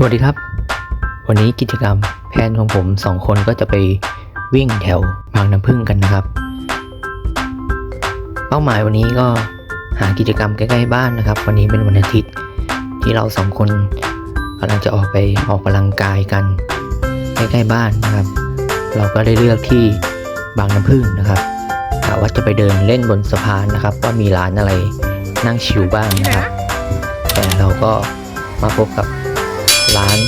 สวัสดีครับ วันนี้กิจกรรมแพนของผมสองคนก็จะไปวิ่งแถวบางน้ำพึ่งกันนะครับ เป้าหมายวันนี้ก็หากิจกรรมใกล้ๆบ้านนะครับ วันนี้เป็นวันอาทิตย์ที่เราสองคนกำลังจะออกไปออกกำลังกายกันใกล้ๆบ้านนะครับ เราก็ได้เลือกที่บางน้ำพึ่งนะครับกะว่าจะไปเดินเล่นบนสะพานนะครับ ว่ามีร้านอะไรนั่งชิลบ้างนะครับ แต่เราก็มาพบกับ ร้าน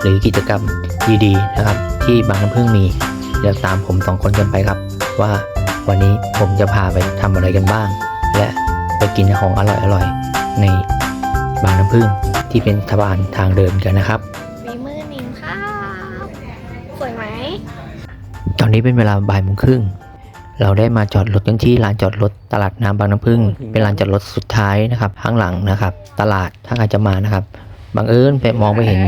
หรือกิจกรรมดีๆนะครับ ที่บางน้ำพึ่งมีเดี๋ยวตามผมสองคนกันไปครับ ว่าวันนี้ผมจะพาไปทำอะไรกันบ้าง และไปกินของอร่อยๆ ในบางน้ำพึ่งที่เป็นสะพานทางเดินกันนะครับฝีมือหนิงค่ะสวยไหมตอนนี้เป็นเวลาบ่ายโมงครึ่งเราได้มาจอดรถกันที่ลานจอดรถตลาดน้ำบางน้ำพึ่งเป็นลานจอดรถสุดท้ายนะครับ ข้างหลังนะครับ ตลาดถ้าใครจะมานะครับ บังเอิญไปมองไปเห็น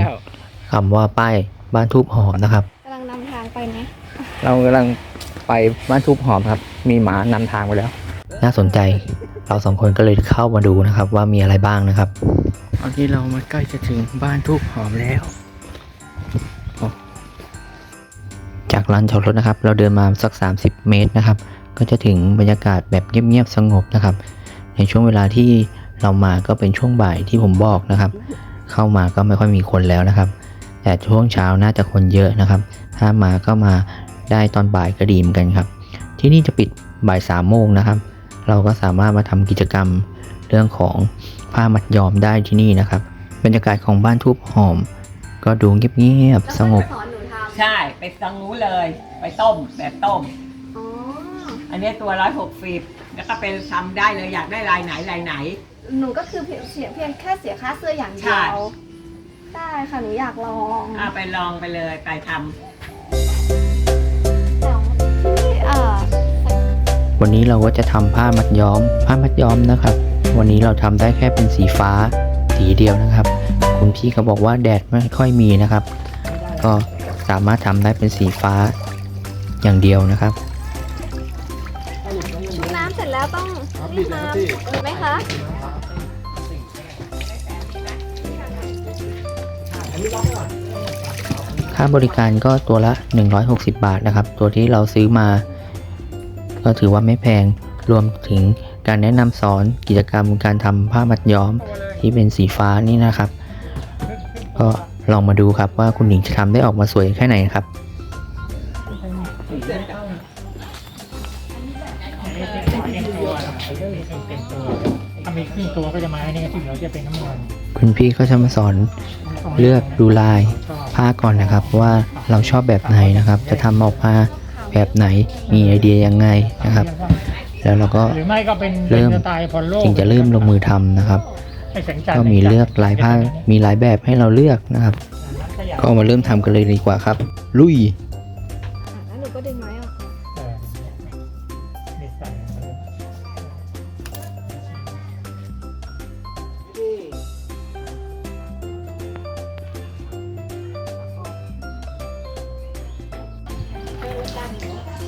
คำว่าป้ายบ้านทูบหอมนะครับกำลังนำทางไปนะเรากำลังไปบ้านทูบหอมครับ มีหมานำทางไปแล้ว น่าสนใจเราสองคนก็เลยเข้ามาดูนะครับว่ามีอะไรบ้างนะครับตอนนี้เรามาใกล้จะถึงบ้านทูบหอมแล้ว จากลานจอดรถนะครับ เราเดินมาสัก 30 เมตรนะครับ ก็จะถึงบรรยากาศแบบเงียบๆสงบนะครับ ในช่วงเวลาที่เรามาก็เป็นช่วงบ่ายที่ผมบอกนะครับ เข้ามาก็ไม่ค่อยมีคนแล้วนะครับ แต่ช่วงเช้าน่าจะคนเยอะนะครับ ถ้ามาก็มาได้ตอนบ่ายก็ดีเหมือนกันครับ ที่นี่จะปิดบ่ายสามโมงนะครับ เราก็สามารถมาทำกิจกรรมเรื่องของผ้ามัดย้อมได้ที่นี่นะครับ บรรยากาศของบ้านทูบหอม ก็ดูเงียบๆสงบสอนหนูทำใช่ ไปตังนู้นเลย ไปต้มแบบต้มอ๋ออันนี้ตัวร้อยหกสิบแล้วก็เป็นทำได้เลยอยากได้ลายไหนลายไหน หนูก็คือเพียงเสียเพียงแค่เสียค่าเสื้ออย่างเดีใช่ยวได้ค่ะหนูอยากลองอ่าไปลองไปเลยไปทำ แต่ว่าที่เอ่อวันนี้เราก็จะทำผ้ามัดย้อม ผ้ามัดย้อมนะครับ วันนี้เราทำได้แค่เป็นสีฟ้าสีเดียวนะครับ คุณพี่เขาบอกว่าแดดไม่ค่อยมีนะครับ ก็สามารถทำได้เป็นสีฟ้าอย่างเดียวนะครับ ชุบน้ำเสร็จแล้วต้องรีบมาไหมคะ ค่าบริการก็ตัวละ 160 บาทนะครับ ตัวที่เราซื้อมา ก็ถือว่าไม่แพงรวมถึงการแนะนำสอนกิจกรรมการทำผ้ามัดย้อมที่เป็นสีฟ้านี่นะครับ ก็ลองมาดูครับว่าคุณหญิงจะทำได้ออกมาสวยแค่ไหนครับถ้ามีครึ่งตัวก็จะมาอันนี้ที่เหลือจะเป็นน้ำมันคุณพี่ก็จะมาสอน เลือกดูลายผ้าก่อนนะครับว่าเราชอบแบบไหนนะครับ จะทำออกมาแบบไหนมีไอเดียยังไงนะครับ แล้วเราก็หรือไม่ก็เป็นเริ่มป็นสไตล์พอลโลจึงจะเริ่มลงมือทำนะครับให้แสงจันทร์ก็มีเลือกลายผ้ามีหลายแบบให้เราเลือกนะครับ ก็มาเริ่มทำกันเลยดีกว่าครับ ลุย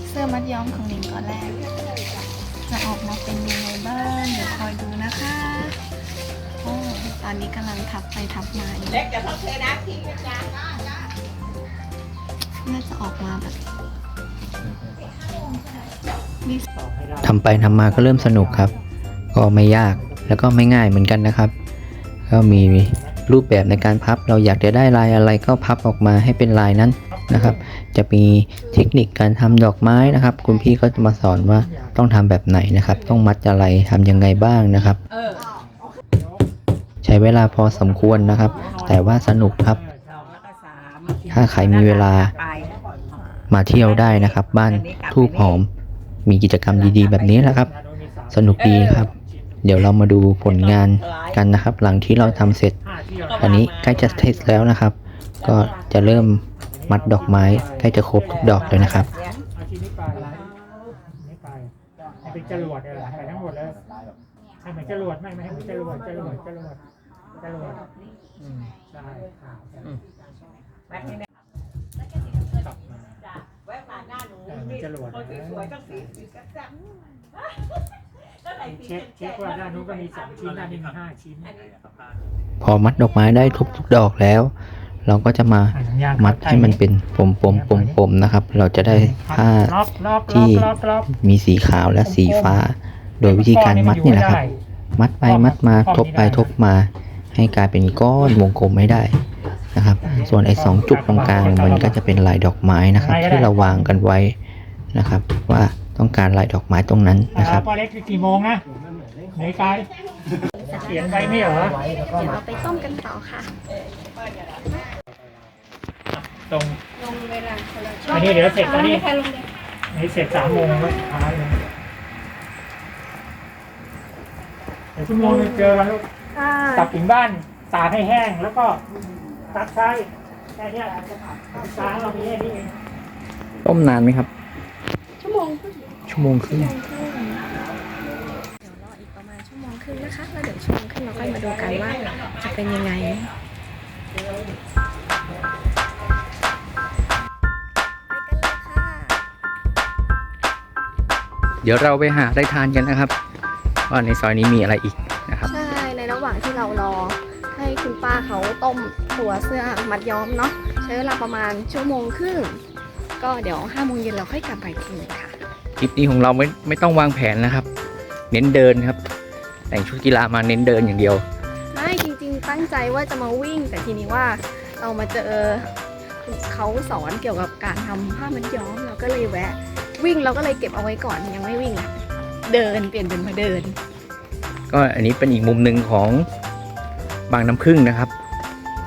เสื้อมัดย้อมของหนิงก่อนแรก จะออกมาเป็นยังไงบ้างเดี๋ยวคอยดูนะคะโอ้ตอนนี้กำลังทับไปทับมาอยู่เล็กจะต้องเทน้ำทิ้งนะจ๊ะน่าจะออกมาแบบทำไปทำมาก็เริ่มสนุกครับ ก็ไม่ยากแล้วก็ไม่ง่ายเหมือนกันนะครับ ก็มีรูปแบบในการพับเราอยากจะได้ลายอะไรก็พับออกมาให้เป็นลายนั้นนะครับ จะมีเทคนิคการทำดอกไม้นะครับ คุณพี่ก็จะมาสอนว่าต้องทำแบบไหนนะครับ ต้องมัดอะไรทำยังไงบ้างนะครับ ใช้เวลาพอสมควรนะครับ แต่ว่าสนุกครับ ถ้าใครมีเวลามาเที่ยวได้นะครับ บ้านทูบหอม มีกิจกรรมดีๆ แบบนี้แหละครับ สนุกดีครับ เดี๋ยวเรามาดูผลงานกันนะครับ หลังที่เราทำเสร็จ อันนี้ใกล้จะเสร็จแล้วนะครับ ก็จะเริ่ม มัดดอกไม้ใกล้จะครบทุกดอกเลยนะครับ เอาชิ้นนี้ไปนี่ไปให้เป็นจรวดเลยไปทั้งหมดเลยให้เหมือนจรวดไม่ไม่ให้เหมือนจรวดจรวดจรวดจรวดอืมได้ข่าวกลับมาแวะผ่านหน้าหนูเอนจะหลวดนสวยๆต้องสีสีแซ่บๆก็เช็คเช็คว่าด้านนู้นก็มีสองชิ้นด้านนี้มีห้าชิ้น พอมัดดอกไม้ได้ครบทุกดอกแล้ว เราก็จะมาอะหนังยางมัดให้มันเป็นปมปมปมปมๆนะครับ เราจะได้ผ้าล็อกล็อกที่ล็อกล็อกล็อกมีสีขาวและสีฟ้า โดยวิธีการมัดนี่แหละครับ มัดไปมัดมาทบไปทบมา ให้กลายเป็นก้อนวงกลมไม่ได้นะครับ ส่วนไอ้สองจุดตรงกลางมันก็จะเป็นลายดอกไม้นะครับ ที่เราวางกันไว้นะครับ ว่าต้องการลายดอกไม้ตรงนั้นนะนะคครัรับบพอเล็กกี่โมงนะไหนกายเขียนไว้ไม่เหรอเดี๋ยวเราไปต้มกันต่อค่ะ ตรงลงเวลาคนละอันนี้เดี๋ยวเสร็จแล้วนี่ใครลงเลยอันนี้เสร็จสามโมงแล้วสุดท้ายเลยเดี๋ยวชั่วโมงนึงเจอกันลูกค่ะกลับถึงบ้านตากให้แห้งแล้วก็ตักใช้แค่เนี้ยตากเรามีแค่นี้เองต้มนานไหมครับชั่วโมงครึ่งชั่วโมงครึ่งชั่วโมงครึ่งเดี๋ยวรออีกประมาณชั่วโมงครึ่งนะคะ แล้วเดี๋ยวชั่วโมงครึ่งเราค่อยมาดูกันว่าจะเป็นยังไง เดี๋ยวเราไปหาได้ทานกันนะครับ ว่าในซอยนี้มีอะไรอีกนะครับ ใช่ ในระหว่างที่เรารอ ให้คุณป้าเขาต้มตัวเสื้อมัดย้อมเนาะใช้เวลาประมาณชั่วโมงครึ่งก็เดี๋ยวห้าโมงเย็นเราค่อยกลับไปทีนึงค่ะคลิปนี้ของเราไม่ไม่ต้องวางแผนนะครับ เน้นเดินครับ แต่งชุดกีฬามาเน้นเดินอย่างเดียวไม่จริง ๆ ตั้งใจว่าจะมาวิ่ง แต่ทีนี้ว่าเรามาเจอเขาสอนเกี่ยวกับการทำผ้ามัดย้อมเราก็เลยแวะ วิ่งเราก็เลยเก็บเอาไว้ก่อนยังไม่วิ่งเดินเปลี่ยนเป็นมาเดิน ก็อันนี้เป็นอีกมุมหนึ่งของบางน้ำพึ่งนะครับ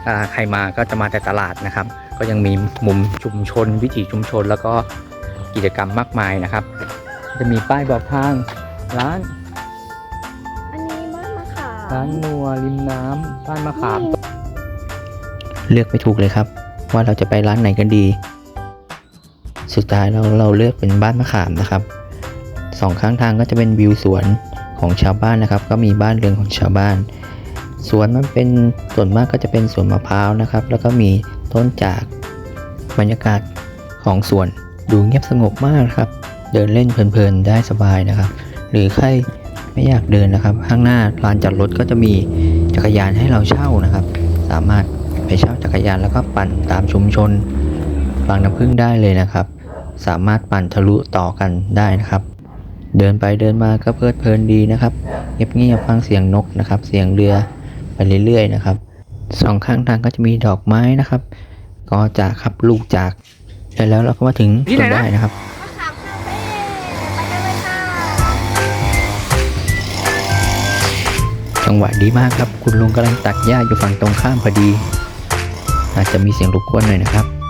อ่าใครมาก็จะมาแต่ตลาดนะครับ ก็ยังมีมุมชุมชน วิถีชุมชนแล้วก็กิจกรรมมากมายนะครับ จะมีป้ายบอกทางร้าน อันนี้บ้านมะขามร้านนัวริมน้ำบ้านมะขาม เลือกไม่ถูกเลยครับ ว่าเราจะไปร้านไหนกันดี สุดท้ายเราเราเลือกเป็นบ้านมะขามนะครับสองข้างทางก็จะเป็นวิวสวนของชาวบ้านนะครับ ก็มีบ้านเรือนของชาวบ้านสวนมันเป็นส่วนมากก็จะเป็นสวนมะพร้าวนะครับ แล้วก็มีต้นจากบรรยากาศของสวนดูเงียบสงบมากครับ เดินเล่นเพลินๆได้สบายนะครับ หรือใครไม่อยากเดินนะครับข้างหน้าลานจอดรถก็จะมีจักรยานให้เราเช่านะครับ สามารถไปเช่าจักรยานแล้วก็ปั่นตามชุมชนบางน้ำพึ่งได้เลยนะครับ สามารถปั่นทะลุต่อกันได้นะครับ เดินไปเดินมาก็เพลิดเพลินดีนะครับเงียบเงียบฟังเสียงนกนะครับ เสียงเรือไปเรื่อยๆนะครับสองข้างทางก็จะมีดอกไม้นะครับ ก็จากครับลูกจากแต่แล้วเราก็มาถึงที่ไหนจนได้นะครับจังหวะดีมากครับ คุณลุงกำลังตัดหญ้าอยู่ฝั่งตรงข้ามพอดี อาจจะมีเสียงรบกวนหน่อยนะครับ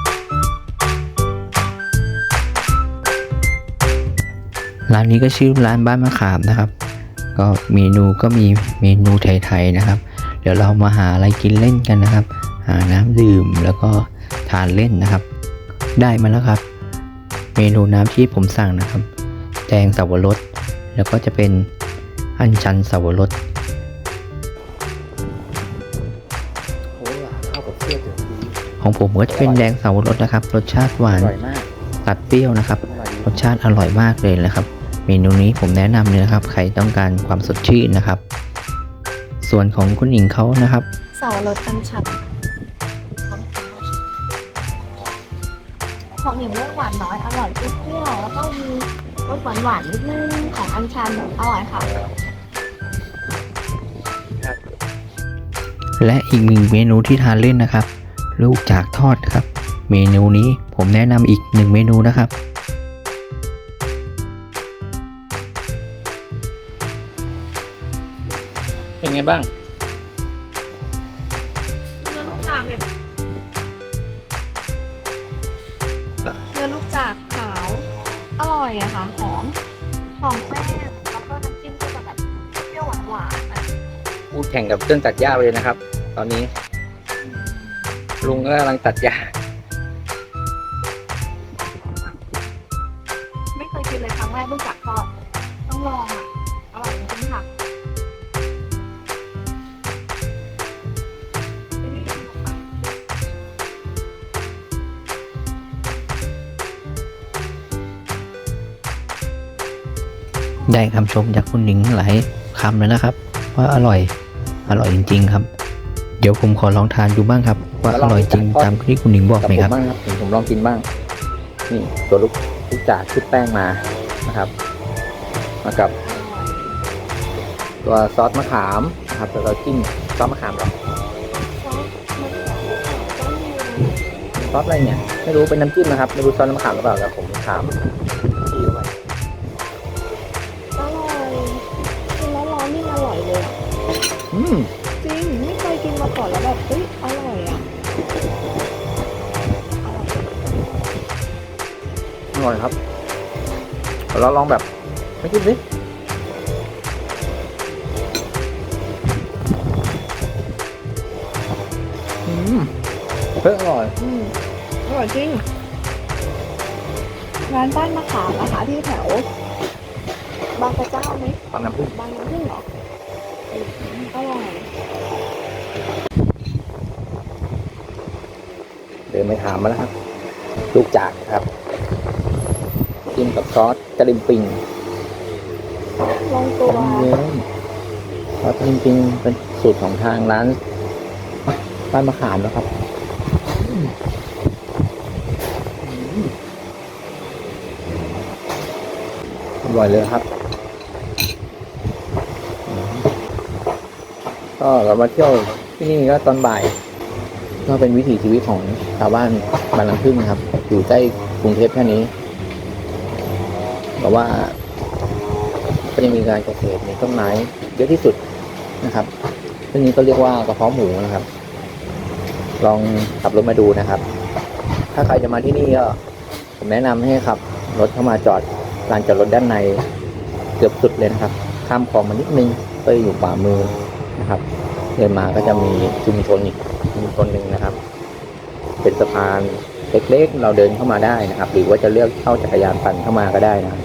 ร้านนี้ก็ชื่อร้านบ้านมะขามนะครับ ก็เมนูก็มีเมนูไทยๆนะครับ เดี๋ยวเรามาหาอะไรกินเล่นกันนะครับ หาน้ำดื่มแล้วก็ทานเล่นนะครับ ได้มาแล้วครับ เมนูน้ำที่ผมสั่งนะครับแดงสับปะรดแล้วก็จะเป็นอัญชันสับปะรดของผมก็จะเป็นแดงเสาวรสนะครับ รสชาติหวานอร่อยมากตัดเปรี้ยวนะครับอร่อยดีรสชาติอร่อยมากเลยนะครับ เมนูนี้ผมแนะนำเลยนะครับ ใครต้องการความสดชื่นนะครับ ส่วนของคุณหญิงเขานะครับ เสารสกันชัดของหนิงเลือกหวานน้อยอร่อยเปรี้ยวๆแล้วก็มีรสหวานหวานๆนิดนึงของอัญชันอร่อยค่ะ และอีกหนึ่งเมนูที่ทานเล่นนะครับ ลูกจากทอดครับ เมนูนี้ผมแนะนำอีกหนึ่งเมนูนะครับ ไงบ้างเนื้อลูกจากเนี่ยเนื้อลูกจากขาว อร่อยอะค่ะหอม หอมแป้งแล้วก็น้ำจิ้มก็จะแบบเปรี้ยวหวานๆอะพูดแข่งกับเครื่องตัดหญ้าไปเลยนะครับ ตอนนี้ ลุงก็กำลังตัดหญ้า ได้คำชมจากคุณหนิงหลายคำเลยนะครับ ว่าอร่อยอร่อยจริง ๆ ครับ เดี๋ยวผมขอลองทานดูบ้างครับ ว่าอร่อยจริงตามที่คุณหนิงบอกกับไหมผมครับบ้างครับผมผมลองกินบ้าง นี่ตัวลูกลูกจากชุดแป้งมานะครับ มากับ ตัวซอสมะขามนะครับแล้วเราจิ้มซอสมะขามกับซอสอะไรเนี่ยไม่รู้เป็นน้ำจิ้มนะครับไม่รู้ซอสมะขามหรือเปล่าแต่ผมถาม อืมจริงไม่เคยกินมาก่อนแล้วแบบเฮ้ยอร่อยอะอร่อยครับเราลองแบบไม่จิ้มสิอืมเฮ้ยอร่อยอืมอร่อยจริงร้านบ้านมะขามนะคะที่แถวบางกระเจ้าไหมฟังน้ำผึ้งบางน้ำผึ้งเหรอ อร่อยเดินไปถามมาแล้วครับ ลูกจากครับจิ้มกับซอสกระลิมปิงลงตัวเยิ้มซอสกระลิมปิงเป็นสูตรของทางร้านบ้านมะขามนะครับอืมอร่อยเลยครับอืม ก็เรามาเที่ยวที่นี่ก็ตอนบ่าย ก็เป็นวิถีชีวิตของชาวบ้านบางลำพึ่งนะครับ อยู่ใกล้กรุงเทพแค่นี้แต่ว่าก็ยังมีการเกษตรมีต้นไม้เยอะที่สุดนะครับซึ่งนี้ก็เรียกว่ากระเพาะหมูนะครับ ลองขับรถมาดูนะครับ ถ้าใครจะมาที่นี่ก็ผมแนะนำให้ขับรถเข้ามาจอดลานจอดรถด้านใน เกือบสุดเลยนะครับ ข้ามคลองมานิดนึงก็อยู่ขวามือ นะครับ เดินมาก็จะมีชุมชนอีกชุมชนหนึ่งนะครับ เป็นสะพานเล็กๆ เราเดินเข้ามาได้นะครับ หรือว่าจะเลือกเข้าจักรยานปั่นเข้ามาก็ได้นะครับ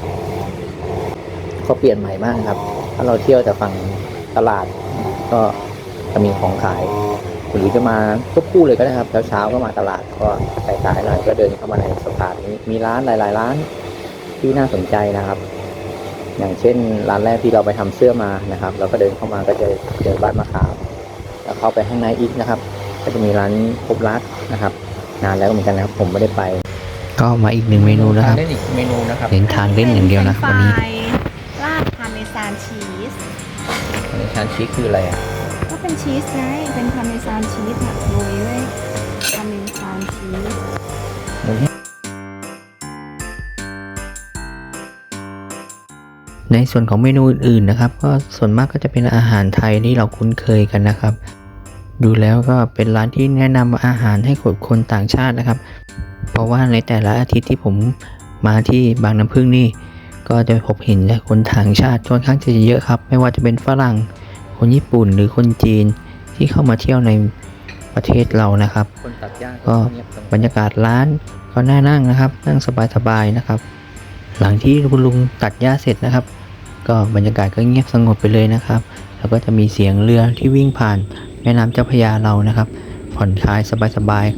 ก็เปลี่ยนใหม่มากครับ ถ้าเราเที่ยวแต่ฝั่งตลาดก็จะมีของขายหรือจะมาควบคู่เลยก็ได้ครับเช้าๆก็มาตลาดก็สายๆหน่อยก็เดินเข้ามาในสะพานนี้มีร้านหลาย ๆ ร้านที่น่าสนใจนะครับ อย่างเช่นร้านแรกที่เราไปทำเสื้อมานะครับ เราก็เดินเข้ามาก็จะเจอบ้านมะขามแล้วเข้าไปข้างในอีกนะครับ ก็จะมีร้านพบรักนะครับ นานแล้วเหมือนกันนะครับผมไม่ได้ไป ก็มาอีกหนึ่งเมนูนะครับเล่นอีกเมนูนะครับเน้นทานเล่นอย่างเดียวนะวันนี้ราดพาเมซานชีสอันนี้ชานชีสคืออะไรอะก็เป็นชีสไงเป็นพาเมซานชีสอะโรยด้วยพาเมซานชีส ในส่วนของเมนูอื่นๆนะครับ ก็ส่วนมากก็จะเป็นอาหารไทยที่เราคุ้นเคยกันนะครับ ดูแล้วก็เป็นร้านที่แนะนำอาหารให้กับคนต่างชาตินะครับ เพราะว่าในแต่ละอาทิตย์ที่ผมมาที่บางน้ำพึ่งนี่ ก็จะพบเห็นคนต่างชาติค่อนข้างจะเยอะครับ ไม่ว่าจะเป็นฝรั่ง คนญี่ปุ่นหรือคนจีนที่เข้ามาเที่ยวในประเทศเรานะครับคนตัดหญ้าก็เงียบสงบรรยากาศร้านก็น่านั่งนะครับ นั่งสบายๆนะครับ หลังที่คุณลุงตัดหญ้าเสร็จนะครับ ก็บรรยากาศก็เงียบสงบไปเลยนะครับ แล้วก็จะมีเสียงเรือที่วิ่งผ่านแม่น้ำเจ้าพระยาเรานะครับ ผ่อนคลายสบายๆ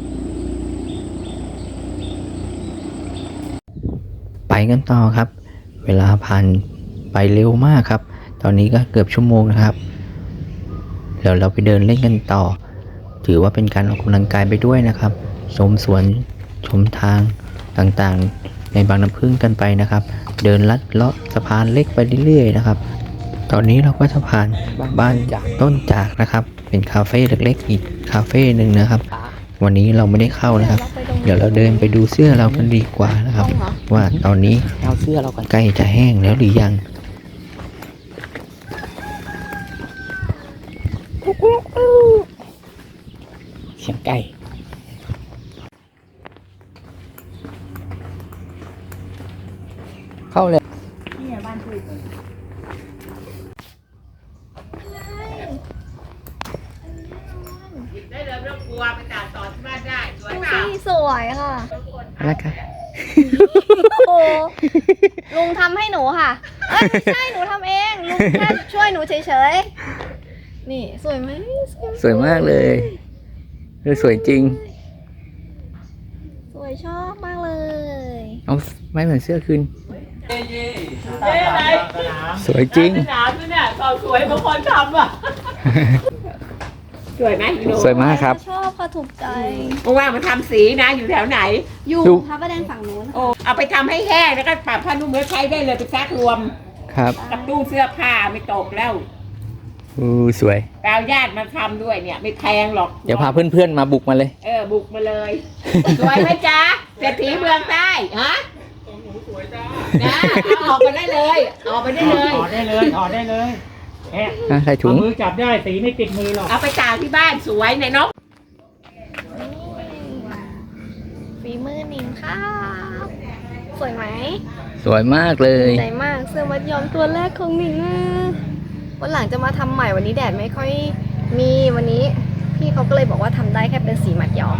ไปกันต่อครับ เวลาผ่านไปเร็วมากครับ ตอนนี้ก็เกือบชั่วโมงนะครับเดี๋ยวเราไปเดินเล่นกันต่อ ถือว่าเป็นการออกกำลังกายไปด้วยนะครับชมสวนชมทางต่างๆ ในบางน้ำพึ่งกันไปนะครับ เดินลัดเลาะสะพานเล็กไปเรื่อยๆนะครับ ตอนนี้เราก็จะผ่านบ้านจากต้นจากนะครับ เป็นคาเฟ่เล็กๆ อีกคาเฟ่หนึ่งนะครับ วันนี้เราไม่ได้เข้านะครับ เดี๋ยวเราเดินไปดูเสื้อเรากันดีกว่านะครับ ว่าตอนนี้เอาเสื้อเรากันใกล้จะแห้งแล้วหรือยัง เสียงไก่ เข้าเลย ได้เลยไม่ต้องกลั วไปตัดต่อที่บ้านได้สวยดูเปล่าสิสวยค่ะ อะไรกันโอ้ลุงทำให้หนูค่ะเอ้ยไม่ใช่หนูทำเอง ลุงแค่ช่วยหนูเฉยๆ นี่สวยไหมสวยมากเลยเออสวยจริง สวยชอบมากเลย เอาไม่เหมือนเสื้อคืนเจ๊ไหนสวยจริง หนาวด้วยเนี่ยก็สวยบางคนทำอะ สวยไหมอีหนูสวยมากครับ ชอบค่ะถูกใจ ว่างๆมาทำสีนะอยู่แถวไหน อยู่ดูพระประแดงฝั่งนู้นโอ้เอาไปทำให้แห้งแล้วก็ปรับผ้านุ่มแล้วใช้ได้เลยไปซักรวมครับกับตู้เสื้อผ้าไม่ตกแล้วอู้สวยแปลญาติมาทำด้วยเนี่ย ไม่แพงหรอกเดี๋ยวพาเพื่อนๆมาบุกมาเลย เออบุกมาเลย สวยไหมจ๊ะเศรษฐีเมืองใต้ฮะนะเอาออกไปได้เลย ออกไปได้เลย ถอดได้เลยถอดได้เลย แอะอะใส่ถุเอาง มือจับได้สีไม่ติดมือหรอก เอาไปตากที่บ้านสวยในนกฝีมือหนิงครับ สวยไหมสวยมากเลย ใจมากเสื้อมัดย้อมตัวแรกของหนิงอะวันหลังจะมาทำใหม่วันนี้แดดไม่ค่อยมีวันนี้ พี่เขาก็เลยบอกว่าทำได้แค่เป็นสีมัดย้อม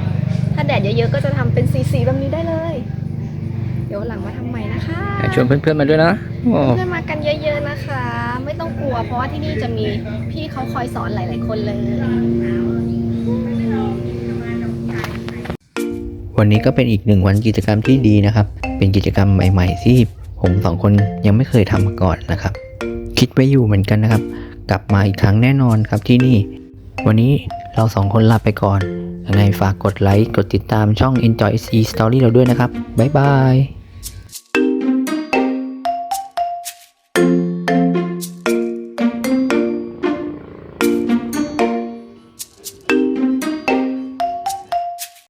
ถ้าแดดเยอะๆก็จะทำเป็นสีๆแบบนี้ได้เลย เดี๋ยววันหลังมาทำใหม่นะคะ ชวนเพื่อนๆมาด้วยนะโอ้ เพื่อนๆมากันเยอะ ๆนะคะ ไม่ต้องกลัว เพราะว่าที่นี่จะมีพี่เขาคอยสอนหลาย ๆ คนเลย วันนี้ก็เป็นอีกหนึ่งวันกิจกรรมที่ดีนะครับ เป็นกิจกรรมใหม่ ๆ ที่ผมสองคนยังไม่เคยทำมาก่อนนะครับ คิดไว้อยู่เหมือนกันนะครับ กลับมาอีกครั้งแน่นอนครับที่นี่ วันนี้เราสองคนลาไปก่อนยังไงฝากกดไลค์ กดติดตามช่อง Enjoy SE Story เราด้วยนะครับ บ๊ายบาย